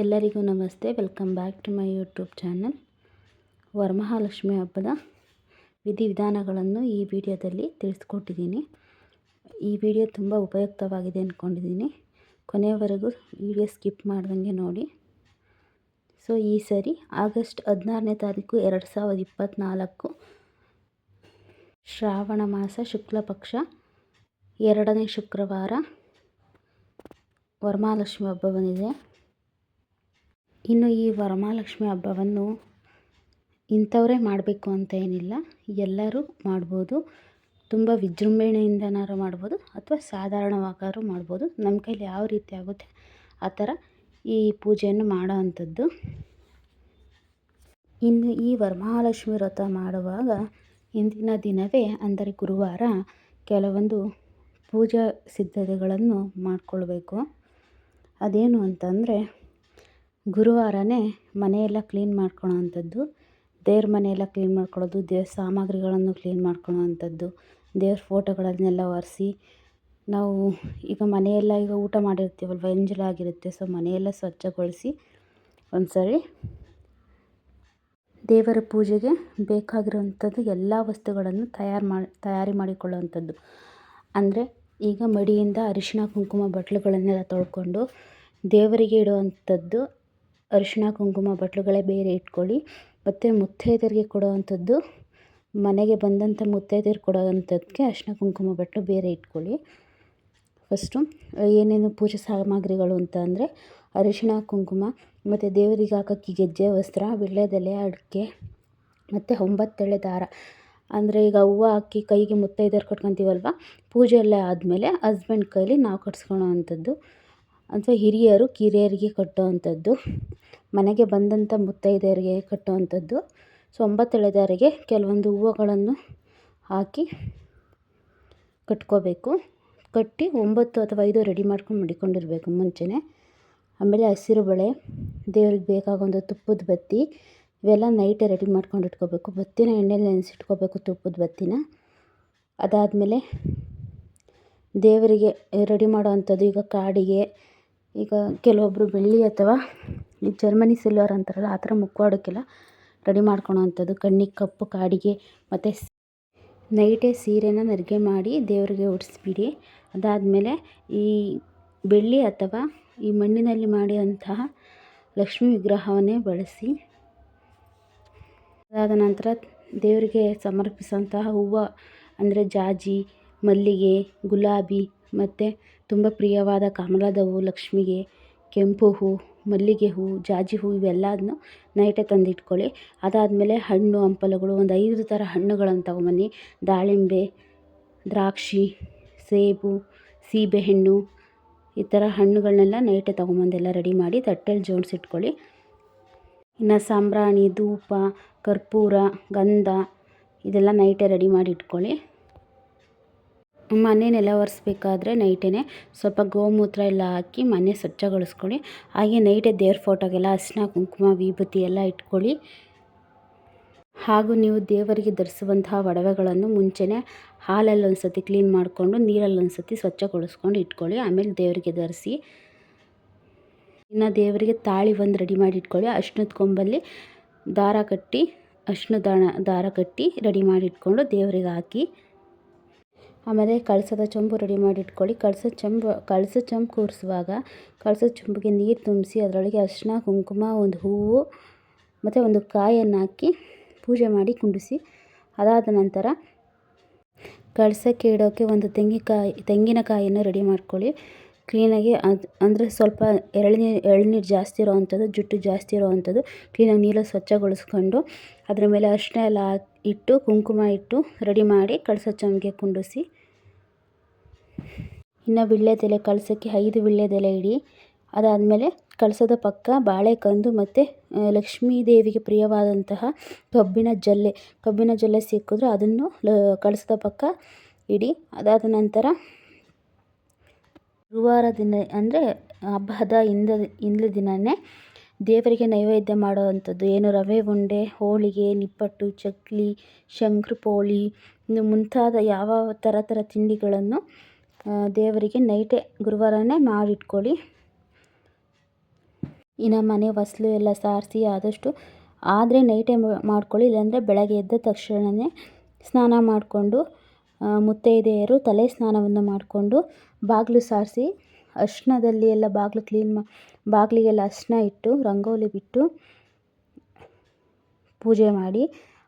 ಎಲ್ಲರಿಗೂ ನಮಸ್ತೆ. Welcome back to my YouTube channel Varamahalakshmi ಹಬ್ಬದ ವಿಧಿವಿಧಾನಗಳನ್ನು ಈ ವಿಡಿಯೋದಲ್ಲಿ ತಿಳಿಸ್ಕೊಟ್ಟಿದ್ದೀನಿ. ಈ ವಿಡಿಯೋ ತುಂಬ ಉಪಯುಕ್ತವಾಗಿದೆ ಅಂದ್ಕೊಂಡಿದ್ದೀನಿ ಕೊನೆಯವರೆಗೂ ವಿಡಿಯೋ ಸ್ಕಿಪ್ ಮಾಡ್ದಂಗೆ ನೋಡಿ. ಸೊ ಈ ಸರಿ ಆಗಸ್ಟ್ ಹದಿನಾರನೇ ತಾರೀಕು ಎರಡು ಸಾವಿರದ ಇಪ್ಪತ್ತ್ನಾಲ್ಕು ಶ್ರಾವಣ ಮಾಸ ಶುಕ್ಲ ಪಕ್ಷ ಎರಡನೇ ಶುಕ್ರವಾರ ವರಮಹಾಲಕ್ಷ್ಮಿ ಹಬ್ಬ ಬಂದಿದೆ. ಇನ್ನು ಈ ವರಮಹಾಲಕ್ಷ್ಮಿ ಹಬ್ಬವನ್ನು ಇಂಥವರೇ ಮಾಡಬೇಕು ಅಂತ ಏನಿಲ್ಲ. ಎಲ್ಲರೂ ಮಾಡ್ಬೋದು. ತುಂಬ ವಿಜೃಂಭಣೆಯಿಂದನಾದ್ರು ಮಾಡ್ಬೋದು ಅಥವಾ ಸಾಧಾರಣವಾಗಾರು ಮಾಡ್ಬೋದು. ನಮ್ಮ ಕೈಲಿ ಯಾವ ರೀತಿ ಆಗುತ್ತೆ ಆ ಥರ ಈ ಪೂಜೆಯನ್ನು ಮಾಡೋ ಅಂಥದ್ದು ಇನ್ನು ಈ ವರಮಹಾಲಕ್ಷ್ಮಿ ವ್ರತ ಮಾಡುವಾಗ ಇಂದಿನ ದಿನವೇ ಅಂದರೆ ಗುರುವಾರ ಕೆಲವೊಂದು ಪೂಜಾ ಸಿದ್ಧತೆಗಳನ್ನು ಮಾಡಿಕೊಳ್ಬೇಕು. ಅದೇನು ಅಂತಂದರೆ ಗುರುವಾರನೇ ಮನೆಯೆಲ್ಲ ಕ್ಲೀನ್ ಮಾಡ್ಕೊಳ್ಳೋ ಅಂಥದ್ದು, ದೇವ್ರ ಮನೆಯೆಲ್ಲ ಕ್ಲೀನ್ ಮಾಡ್ಕೊಳ್ಳೋದು ದೇವ್ರ ಸಾಮಗ್ರಿಗಳನ್ನು ಕ್ಲೀನ್ ಮಾಡ್ಕೊಳ್ಳೋ ಅಂಥದ್ದು, ದೇವ್ರ ಫೋಟೋಗಳನ್ನೆಲ್ಲ ಒರೆಸಿ. ನಾವು ಈಗ ಮನೆಯೆಲ್ಲ ಈಗ ಊಟ ಮಾಡಿರ್ತೀವಲ್ವ ಎಂಜಲಾಗಿರುತ್ತೆ ಸೊ ಮನೆಯೆಲ್ಲ ಸ್ವಚ್ಛಗೊಳಿಸಿ ಒಂದು ಸರಿ ದೇವರ ಪೂಜೆಗೆ ಬೇಕಾಗಿರುವಂಥದ್ದು ಎಲ್ಲ ವಸ್ತುಗಳನ್ನು ತಯಾರು ಮಾಡಿ ತಯಾರಿ ಮಾಡಿಕೊಳ್ಳುವಂಥದ್ದು ಅಂದರೆ ಈಗ ಮಡಿಯಿಂದ ಅರಿಶಿಣ, ಕುಂಕುಮ, ಬಟ್ಲುಗಳನ್ನೆಲ್ಲ ತೊಳ್ಕೊಂಡು ದೇವರಿಗೆ ಇಡುವಂಥದ್ದು ಅರಿಶಿಣ, ಕುಂಕುಮ, ಬಟ್ಲುಗಳೇ ಬೇರೆ ಇಟ್ಕೊಳ್ಳಿ. ಮತ್ತು ಮುತ್ತೈದೆಯರಿಗೆ ಕೊಡುವಂಥದ್ದು, ಮನೆಗೆ ಬಂದಂಥ ಮುತ್ತೈದೆಯರು ಕೊಡೋವಂಥದ್ದಕ್ಕೆ ಅರಿಶಿನ ಕುಂಕುಮ ಬಟ್ಟಲು ಬೇರೆ ಇಟ್ಕೊಳ್ಳಿ. ಫಸ್ಟು ಏನೇನು ಪೂಜೆ ಸಾಮಗ್ರಿಗಳು ಅಂತ ಅಂದರೆ ಅರಿಶಿಣ, ಕುಂಕುಮ, ಮತ್ತು ದೇವರಿಗೆ ಹಾಕೋಕ್ಕೆ ಗೆಜ್ಜೆ, ವಸ್ತ್ರ, ವೀಳ್ಯದೆಲೆ, ಅಡಿಕೆ, ಮತ್ತು ಒಂಬತ್ತೆಳೆ ದಾರ. ಅಂದರೆ ಈಗ ಹೂವು ಹಾಕಿ ಕೈಗೆ ಮುತ್ತೈದೆಯರು ಕಟ್ಕೊತೀವಲ್ವ? ಪೂಜೆ ಎಲ್ಲ ಆದಮೇಲೆ ಹಸ್ಬೆಂಡ್ ಕೈಲಿ ನಾವು ಕಟ್ಸ್ಕೊಳ್ಳೋ ಅಂಥದ್ದು ಅಥವಾ ಹಿರಿಯರು ಕಿರಿಯರಿಗೆ ಕಟ್ಟುವಂಥದ್ದು, ಮನೆಗೆ ಬಂದಂಥ ಮುತ್ತೈದೆಯರಿಗೆ ಕಟ್ಟುವಂಥದ್ದು, ಸೊ ಒಂಬತ್ತೆಳೆದಾರಿಗೆ ಕೆಲವೊಂದು ಹೂವುಗಳನ್ನು ಹಾಕಿ ಕಟ್ಕೋಬೇಕು. ಕಟ್ಟಿ ಒಂಬತ್ತು ಅಥವಾ ಐದು ರೆಡಿ ಮಾಡ್ಕೊಂಡು ಮಡಿಕೊಂಡಿರಬೇಕು ಮುಂಚೆನೇ. ಆಮೇಲೆ ಹಸಿರು ಬಳೆ, ದೇವ್ರಿಗೆ ಬೇಕಾಗೊಂದು ತುಪ್ಪದ ಬತ್ತಿ, ಇವೆಲ್ಲ ನೈಟೇ ರೆಡಿ ಮಾಡ್ಕೊಂಡು ಇಟ್ಕೋಬೇಕು. ಬತ್ತಿನ ಎಣ್ಣೆಲಿ ನೆನೆಸಿಟ್ಕೋಬೇಕು ತುಪ್ಪದ ಬತ್ತಿನ. ಅದಾದಮೇಲೆ ದೇವರಿಗೆ ರೆಡಿ ಮಾಡೋವಂಥದ್ದು ಈಗ ಕಾಡಿಗೆ ಈಗ ಕೆಲವೊಬ್ಬರು ಬೆಳ್ಳಿ ಅಥವಾ ಈ ಜರ್ಮನಿ ಸಿಲ್ವರ್ ಅಂತಾರಲ್ಲ ಆ ಥರ ಮುಖವಾಡಕ್ಕೆಲ್ಲ ರೆಡಿ ಮಾಡ್ಕೊಳ್ಳೋವಂಥದ್ದು ಕಣ್ಣಿಗೆ ಕಪ್ಪು, ಕಾಡಿಗೆ ಮತ್ತು ನೈಟೇ ಸೀರೆನ ನೆರಿಗೆ ಮಾಡಿ ದೇವರಿಗೆ ಉಡಿಸ್ಬಿಡಿ. ಅದಾದಮೇಲೆ ಈ ಬೆಳ್ಳಿ ಅಥವಾ ಈ ಮಣ್ಣಿನಲ್ಲಿ ಮಾಡಿದಂತಹ ಲಕ್ಷ್ಮೀ ವಿಗ್ರಹವನ್ನೇ ಬಳಸಿ, ಅದಾದ ನಂತರ ದೇವರಿಗೆ ಸಮರ್ಪಿಸುವಂತಹ ಹೂವು ಅಂದರೆ ಜಾಜಿ, ಮಲ್ಲಿಗೆ, ಗುಲಾಬಿ ಮತ್ತು ತುಂಬ ಪ್ರಿಯವಾದ ಕಮಲದ ಹೂ, ಲಕ್ಷ್ಮಿಗೆ ಕೆಂಪು ಹೂ, ಮಲ್ಲಿಗೆ ಹೂ, ಜಾಜಿ ಹೂ ಇವೆಲ್ಲದನ್ನು ನೈಟೇ ತಂದಿಟ್ಕೊಳ್ಳಿ. ಅದಾದಮೇಲೆ ಹಣ್ಣು ಹಂಪಲುಗಳು, ಒಂದು ಐದು ಥರ ಹಣ್ಣುಗಳನ್ನು ತಗೊಂಬನ್ನಿ ದಾಳಿಂಬೆ, ದ್ರಾಕ್ಷಿ, ಸೇಬು, ಸೀಬೆಹಣ್ಣು, ಈ ಥರ ಹಣ್ಣುಗಳನ್ನೆಲ್ಲ ನೈಟೇ ತೊಗೊಂಬಂದೆಲ್ಲ ರೆಡಿ ಮಾಡಿ ತಟ್ಟೆಲಿ ಜೋಡಿಸಿಟ್ಕೊಳ್ಳಿ. ಇನ್ನು ಸಾಂಬ್ರಾಣಿ, ಧೂಪ, ಕರ್ಪೂರ, ಗಂಧ, ಇದೆಲ್ಲ ನೈಟೇ ರೆಡಿ ಮಾಡಿ ಇಟ್ಕೊಳ್ಳಿ. ಮನೆ ನೆಲ ಒರೆಸ್ಬೇಕಾದ್ರೆ ನೈಟೇ ಸ್ವಲ್ಪ ಗೋಮೂತ್ರ ಎಲ್ಲ ಹಾಕಿ ಮನೆ ಸ್ವಚ್ಛಗೊಳಿಸ್ಕೊಳ್ಳಿ. ಹಾಗೆ ನೈಟೇ ದೇವ್ರ ಫೋಟೋಗೆಲ್ಲ ಅರಿಶಿನ ಕುಂಕುಮ, ವಿಭೂತಿ ಎಲ್ಲ ಇಟ್ಕೊಳ್ಳಿ. ಹಾಗೂ ನೀವು ದೇವರಿಗೆ ಧರಿಸುವಂತಹ ಒಡವೆಗಳನ್ನು ಮುಂಚೆನೇ ಹಾಲಲ್ಲಿ ಒಂದು ಸತಿ ಕ್ಲೀನ್ ಮಾಡಿಕೊಂಡು ನೀರಲ್ಲಿ ಒಂದು ಸತಿ ಸ್ವಚ್ಛಗೊಳಿಸ್ಕೊಂಡು ಇಟ್ಕೊಳ್ಳಿ. ಆಮೇಲೆ ದೇವರಿಗೆ ಧರಿಸಿ ಇನ್ನು ದೇವರಿಗೆ ತಾಳಿ ಒಂದು ರೆಡಿ ಮಾಡಿ ಇಟ್ಕೊಳ್ಳಿ. ಅಶ್ನದ ಕೊಂಬಲ್ಲಿ ದಾರ ಕಟ್ಟಿ ಅಶ್ನ ದಾರ ಕಟ್ಟಿ ರೆಡಿ ಮಾಡಿ ಇಟ್ಕೊಂಡು ದೇವರಿಗೆ ಹಾಕಿ ಆಮೇಲೆ ಕಳಸದ ಚೊಂಬು ರೆಡಿ ಮಾಡಿ ಇಟ್ಕೊಳ್ಳಿ ಕಳಸದ ಚೊಂಬು, ಕಳಸ ಚೊಂಬು ಕೂರಿಸುವಾಗ ಕಳಸದ ಚೊಂಬಿಗೆ ನೀರು ತುಂಬಿಸಿ ಅದರೊಳಗೆ ಅರಿಶಿನ ಕುಂಕುಮ, ಒಂದು ಹೂವು ಮತ್ತು ಒಂದು ಕಾಯನ್ನು ಹಾಕಿ ಪೂಜೆ ಮಾಡಿ ಕುಂಡಿಸಿ. ಅದಾದ ನಂತರ ಕಳಸಕ್ಕೆ ಇಡೋಕ್ಕೆ ಒಂದು ತೆಂಗಿನಕಾಯಿ ತೆಂಗಿನಕಾಯಿಯನ್ನು ರೆಡಿ ಮಾಡ್ಕೊಳ್ಳಿ. ಕ್ಲೀನಾಗಿ ಅದು, ಅಂದರೆ ಸ್ವಲ್ಪ ಎಳ್ನೀರು ಎಳನೀರು ಜಾಸ್ತಿ ಇರೋವಂಥದ್ದು, ಜುಟ್ಟು ಜಾಸ್ತಿ ಇರೋವಂಥದ್ದು ಕ್ಲೀನಾಗಿ ನೀರು ಸ್ವಚ್ಛಗೊಳಿಸ್ಕೊಂಡು ಅದರ ಮೇಲೆ ಅರಿಶಿನ ಎಲ್ಲ ಇಟ್ಟು, ಕುಂಕುಮ ಇಟ್ಟು ರೆಡಿ ಮಾಡಿ ಕಳಸ ಚೊಂಬಿಗೆ ಕುಂಡಿಸಿ. ಇನ್ನು ವೀಳ್ಯದೆಲೆ ಕಳಸಕ್ಕೆ ಐದು ವೀಳ್ಯದೆಲೆ ಇಡಿ. ಅದಾದಮೇಲೆ ಕಳಸದ ಪಕ್ಕ ಬಾಳೆಕಂದು ಮತ್ತು ಲಕ್ಷ್ಮೀ ದೇವಿಗೆ ಪ್ರಿಯವಾದಂತಹ ಕಬ್ಬಿನ ಜಲ್ಲೆ. ಕಬ್ಬಿನ ಜಲ್ಲೆ ಸಿಕ್ಕಿದ್ರೆ ಅದನ್ನು ಕಳಸದ ಪಕ್ಕ ಇಡಿ. ಅದಾದ ನಂತರ ಗುರುವಾರ ದಿನ, ಅಂದರೆ ಹಬ್ಬದ ಹಿಂದ, ಹಿಂದಿನ ದಿನವೇ ದೇವರಿಗೆ ನೈವೇದ್ಯ ಮಾಡುವಂಥದ್ದು. ಏನು ರವೆ ಉಂಡೆ, ಹೋಳಿಗೆ, ನಿಪ್ಪಟ್ಟು, ಚಕ್ಲಿ, ಶಂಕ್ರಪೋಳಿ, ಇನ್ನು ಮುಂತಾದ ಯಾವ ಥರ ಥರ ತಿಂಡಿಗಳನ್ನು ದೇವರಿಗೆ ನೈಟೇ ಗುರುವಾರನೇ ಮಾಡಿಟ್ಕೊಳ್ಳಿ. ಇನ್ನು ಮನೆ ಹೊಸ್ಲು ಎಲ್ಲ ಸಾರಿಸಿ ಆದಷ್ಟು ಆದರೆ ನೈಟೇ ಮಾಡ್ಕೊಳ್ಳಿ, ಇಲ್ಲಾಂದರೆ ಬೆಳಗ್ಗೆ ಎದ್ದ ತಕ್ಷಣವೇ ಸ್ನಾನ ಮಾಡಿಕೊಂಡು ಮುತ್ತೈದೆಯರು ತಲೆ ಸ್ನಾನವನ್ನು ಮಾಡಿಕೊಂಡು ಬಾಗಿಲು ಸಾರಿಸಿ ಅರ್ಶಿಣದಲ್ಲಿ ಎಲ್ಲ ಬಾಗಿಲು ಕ್ಲೀನ್ ಮಾ, ಬಾಗಿಲಿಗೆಲ್ಲ ಅರ್ಶಿಣ ಇಟ್ಟು, ರಂಗೋಲಿ ಬಿಟ್ಟು ಪೂಜೆ ಮಾಡಿ,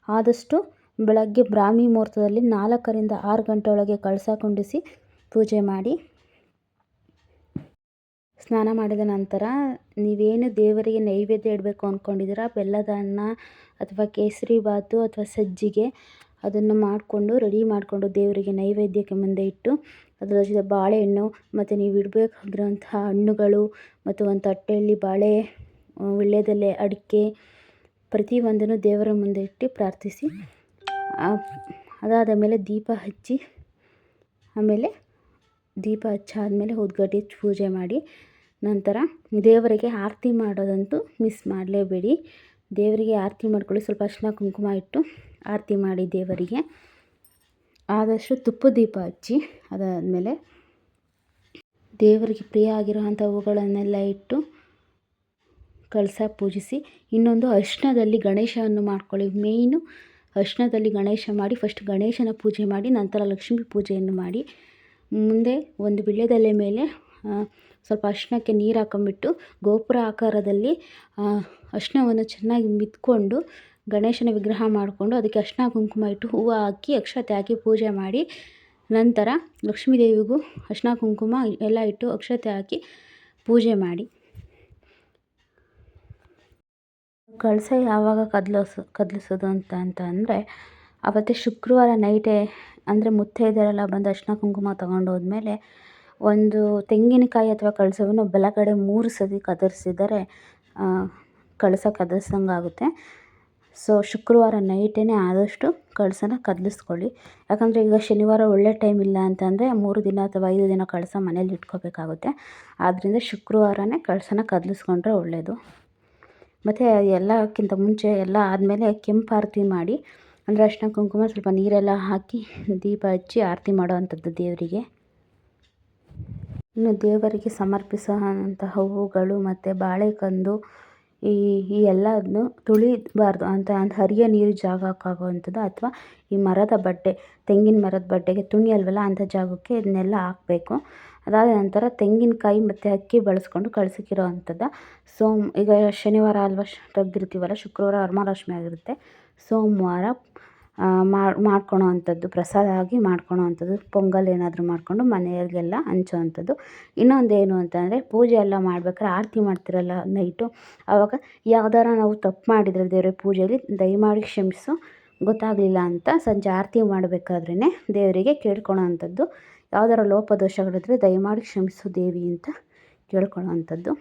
ಆದಷ್ಟು ಬೆಳಗ್ಗೆ ಬ್ರಾಹ್ಮಿ ಮುಹೂರ್ತದಲ್ಲಿ ನಾಲ್ಕರಿಂದ ಆರು ಗಂಟೆ ಒಳಗೆ ಕಳಸ ಕುಂಡಿಸಿ ಪೂಜೆ ಮಾಡಿ ಸ್ನಾನ ಮಾಡಿದ ನಂತರ ನೀವೇನು ದೇವರಿಗೆ ನೈವೇದ್ಯ ಇಡಬೇಕು ಅಂದ್ಕೊಂಡಿದ್ದೀರಾ? ಬೆಲ್ಲದ ಅನ್ನ ಅಥವಾ ಕೇಸರಿ ಬಾತು ಅಥವಾ ಸಜ್ಜಿಗೆ ಅದನ್ನು ಮಾಡಿಕೊಂಡು, ರೆಡಿ ಮಾಡಿಕೊಂಡು ದೇವರಿಗೆ ನೈವೇದ್ಯಕ್ಕೆ ಮುಂದೆ ಇಟ್ಟು, ಅದರ ಜೊತೆ ಬಾಳೆಹಣ್ಣು ಮತ್ತು ನೀವು ಇಡಬೇಕಾಗಿರೋಂತಹ ಹಣ್ಣುಗಳು ಮತ್ತು ಒಂದು ತಟ್ಟೆಯಲ್ಲಿ ಬಾಳೆ ವೀಳ್ಯದೆಲೆ ಅಡಿಕೆ ಪ್ರತಿಯೊಂದನ್ನು ದೇವರ ಮುಂದೆ ಇಟ್ಟು ಪ್ರಾರ್ಥಿಸಿ ಅದಾದ ಮೇಲೆ ದೀಪ ಹಚ್ಚಿ, ಆಮೇಲೆ ದೀಪ ಹಚ್ಚಾದಮೇಲೆ ಉದ್ಗಡ್ಡಿ ಪೂಜೆ ಮಾಡಿ ನಂತರ ದೇವರಿಗೆ ಆರತಿ ಮಾಡೋದಂತೂ ಮಿಸ್ ಮಾಡಲೇಬೇಡಿ. ದೇವರಿಗೆ ಆರತಿ ಮಾಡ್ಕೊಳ್ಳಿ, ಸ್ವಲ್ಪ ಅರಿಶಿನ ಕುಂಕುಮ ಇಟ್ಟು ಆರತಿ ಮಾಡಿ ದೇವರಿಗೆ. ಆದಷ್ಟು ತುಪ್ಪ ದೀಪ ಹಚ್ಚಿ, ಅದಾದಮೇಲೆ ದೇವರಿಗೆ ಪ್ರಿಯ ಆಗಿರೋವಂಥ ಹೂಗಳನ್ನೆಲ್ಲ ಇಟ್ಟು ಕಳಸ ಪೂಜಿಸಿ, ಇನ್ನೊಂದು ಅರ್ಶನದಲ್ಲಿ ಗಣೇಶವನ್ನು ಮಾಡ್ಕೊಳ್ಳಿ. ಮೇಯ್ನು ಅರಿಶಿಣದಲ್ಲಿ ಗಣೇಶ ಮಾಡಿ, ಫಸ್ಟ್ ಗಣೇಶನ ಪೂಜೆ ಮಾಡಿ, ನಂತರ ಲಕ್ಷ್ಮೀ ಪೂಜೆಯನ್ನು ಮಾಡಿ. ಮುಂದೆ ಒಂದು ವೀಳ್ಯದೆಲೆ ಮೇಲೆ ಸ್ವಲ್ಪ ಅರಿಶಿಣಕ್ಕೆ ನೀರು ಹಾಕೊಂಬಿಟ್ಟು ಗೋಪುರ ಆಕಾರದಲ್ಲಿ ಅರಿಶಿಣವನ್ನು ಚೆನ್ನಾಗಿ ಮಿತ್ಕೊಂಡು ಗಣೇಶನ ವಿಗ್ರಹ ಮಾಡಿಕೊಂಡು ಅದಕ್ಕೆ ಅರಿಶಿಣ ಕುಂಕುಮ ಇಟ್ಟು ಹೂವು ಹಾಕಿ ಅಕ್ಷತೆ ಹಾಕಿ ಪೂಜೆ ಮಾಡಿ, ನಂತರ ಲಕ್ಷ್ಮೀ ದೇವಿಗೂ ಅರಿಶಿಣ ಕುಂಕುಮ ಎಲ್ಲ ಇಟ್ಟು ಅಕ್ಷತೆ ಹಾಕಿ ಪೂಜೆ ಮಾಡಿ. ಕಳಸ ಯಾವಾಗ ಕದಲಿಸ, ಕದಲಿಸೋದು ಅಂತ ಅಂತ ಅಂದರೆ ಆವತ್ತೇ ಶುಕ್ರವಾರ ನೈಟೇ, ಅಂದರೆ ಮುತ್ತೈದೆಯರೆಲ್ಲ ಬಂದು ಅರಿಶಿನ ಕುಂಕುಮ ತಗೊಂಡು ಹೋದ್ಮೇಲೆ ಒಂದು ತೆಂಗಿನಕಾಯಿ ಅಥವಾ ಕಳಸವನ್ನು ಬಲಗಡೆ ಮೂರು ಸತಿ ಕತ್ತರಿಸಿದರೆ ಕಳಸ ಕದಲ್ಸಂಗಾಗುತ್ತೆ ಸೊ, ಶುಕ್ರವಾರ ನೈಟೇ ಆದಷ್ಟು ಕಳಸನ ಕದಲಿಸ್ಕೊಳ್ಳಿ. ಯಾಕಂದರೆ ಈಗ ಶನಿವಾರ ಒಳ್ಳೆ ಟೈಮ್ ಇಲ್ಲ ಅಂತಂದರೆ ಮೂರು ದಿನ ಅಥವಾ ಐದು ದಿನ ಕಳಸ ಮನೇಲಿ ಇಟ್ಕೋಬೇಕಾಗುತ್ತೆ. ಆದ್ದರಿಂದ ಶುಕ್ರವಾರನೇ ಕಳಸನ ಕದಲಿಸ್ಕೊಂಡ್ರೆ ಒಳ್ಳೆಯದು ಮತ್ತು ಎಲ್ಲಕ್ಕಿಂತ ಮುಂಚೆ ಎಲ್ಲ ಆದಮೇಲೆ ಕೆಂಪು ಆರತಿ ಮಾಡಿ ಅಂದರೆ ಅರಿಶಿನ ಕುಂಕುಮ ಸ್ವಲ್ಪ ನೀರೆಲ್ಲ ಹಾಕಿ ದೀಪ ಹಚ್ಚಿ ಆರತಿ ಮಾಡುವಂಥದ್ದು ದೇವರಿಗೆ. ಇನ್ನು ದೇವರಿಗೆ ಸಮರ್ಪಿಸುವಂತಹ ಹೂವುಗಳು ಮತ್ತು ಬಾಳೆಕಂದು ಈ ಈ ಎಲ್ಲದನ್ನು ತುಳಿಬಾರ್ದು. ಅಂತ ಅಂತ ಹರಿಯೋ ನೀರು ಜಾಗಕ್ಕಾಗುವಂಥದ್ದು ಅಥವಾ ಈ ಮರದ ಬಟ್ಟೆ, ತೆಂಗಿನ ಮರದ ಬಟ್ಟೆಗೆ ತುಣಿ ಅಲ್ವಲ್ಲ, ಅಂಥ ಜಾಗಕ್ಕೆ ಇದನ್ನೆಲ್ಲ ಹಾಕಬೇಕು. ಅದಾದ ನಂತರ ತೆಂಗಿನಕಾಯಿ ಮತ್ತು ಅಕ್ಕಿ ಬಳಸ್ಕೊಂಡು ಕಳಸಕ್ಕಿರೋ ಅಂಥದ್ದು ಸೋಮ್, ಈಗ ಶನಿವಾರ ಅಲ್ವಾ ತೆಗ್ದಿರ್ತೀವಲ್ಲ ಶುಕ್ರವಾರ ವರಮಹಾಲಕ್ಷ್ಮಿ ಆಗಿರುತ್ತೆ. ಸೋಮವಾರ ಮಾಡ್ಕೊಳೋ ಅಂಥದ್ದು, ಪ್ರಸಾದ ಆಗಿ ಮಾಡ್ಕೊಳೋ ಅಂಥದ್ದು, ಪೊಂಗಲ್ ಏನಾದರೂ ಮಾಡಿಕೊಂಡು ಮನೆಯವ್ರಿಗೆಲ್ಲ ಹಂಚೋ ಅಂಥದ್ದು. ಇನ್ನೊಂದು ಏನು ಅಂತಂದರೆ ಪೂಜೆ ಎಲ್ಲ ಮಾಡ್ಬೇಕಾದ್ರೆ ಆರತಿ ಮಾಡ್ತಿರಲ್ಲ ನೈಟು. ಆವಾಗ ಯಾವ್ದಾರ ನಾವು ತಪ್ಪು ಮಾಡಿದರೆ ದೇವರ ಪೂಜೆಯಲ್ಲಿ ದಯಮಾಡಿ ಕ್ಷಮಿಸು, ಗೊತ್ತಾಗಲಿಲ್ಲ ಅಂತ ಸಂಜೆ ಆರತಿ ಮಾಡಬೇಕಾದ್ರೇ ದೇವರಿಗೆ ಕೇಳ್ಕೊಳೋ ಅಂಥದ್ದು. ಯಾವ್ದಾರ ಲೋಪದೋಷಗಳಿದ್ರೆ ದಯಮಾಡಿ ಕ್ಷಮಿಸು ದೇವಿ ಅಂತ ಕೇಳ್ಕೊಳೋ ಅಂಥದ್ದು.